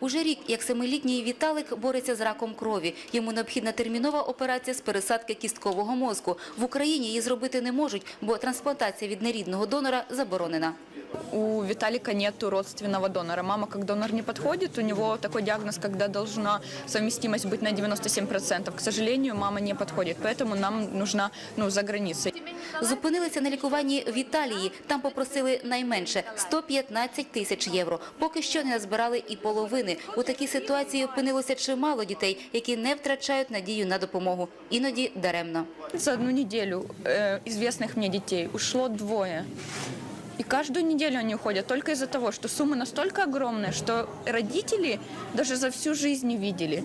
Уже рік, як семилітній Віталик бореться з раком крові. Йому необхідна термінова операція з пересадки кісткового мозку. В Україні її зробити не можуть, бо трансплантація від нерідного донора заборонена У Виталика нет родственного донора. Мама как донор не подходит. У него такой диагноз, когда должна совместимость быть на 97%. К сожалению, мама не подходит. Поэтому нам нужна ну, за границей. Зупинилися на лікуванні в Італії. Там попросили найменше – 115 тисяч євро. Поки що не назбирали і половини. У такій ситуації опинилося чимало дітей, які не втрачають надію на допомогу. Іноді даремно. За одну неделю э, известных мне детей ушло двое. И каждую неделю они уходят только из-за того, что сумма настолько огромная, что родители даже за всю жизнь не видели.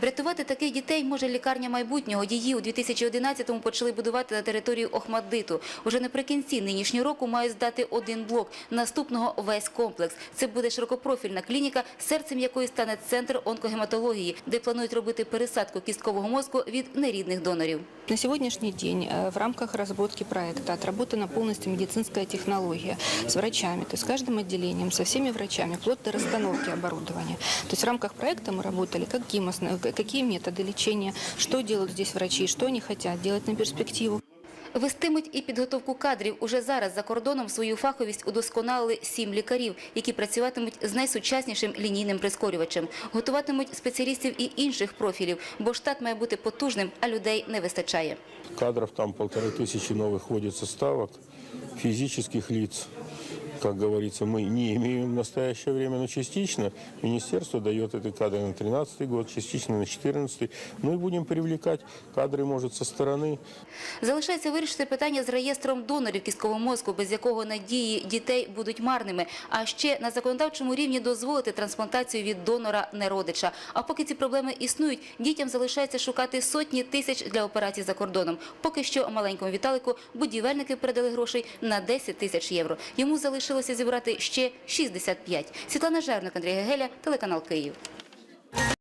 Врятувати таких дітей може лікарня майбутнього. Її у 2011-му почали будувати на території Охмаддиту. Уже наприкінці нинішнього року мають здати один блок. Наступного – весь комплекс. Це буде широкопрофільна клініка, серцем якої стане центр онкогематології, де планують робити пересадку кісткового мозку від нерідних донорів. На сегодняшний день э, в рамках разработки проекта отработана полностью медицинская технология с врачами, то есть с каждым отделением, со всеми врачами, вплоть до расстановки оборудования. То есть в рамках проекта мы работали, как ГИМОС, э, какие методы лечения, что делают здесь врачи, что они хотят делать на перспективу. Вестимуть і підготовку кадрів. Уже зараз за кордоном свою фаховість удосконалили сім лікарів, які працюватимуть з найсучаснішим лінійним прискорювачем. Готуватимуть спеціалістів і інших профілів, бо штат має бути потужним, а людей не вистачає. Кадров там полторы тысячи новых входит составок, физических лиц. Как говорится, мы не имеем в настоящее время, но частично министерство дает эти кадры на 2013 год, частично на 2014. Ну и будем привлекать кадры, может, со стороны. Залишається вирішити питання з реєстром донорів кісткового мозку, без якого надії дітей будуть марними. А ще на законодавчому рівні дозволити трансплантацію від донора неродича. А поки ці проблеми існують, дітям залишається шукати сотні тисяч для операцій за кордоном. Поки що маленькому Віталику будівельники передали грошей на 10 тисяч євро. Йому залишилося зібрати ще 65. Світлана Жерник, Андрій Гегеля, телеканал Київ.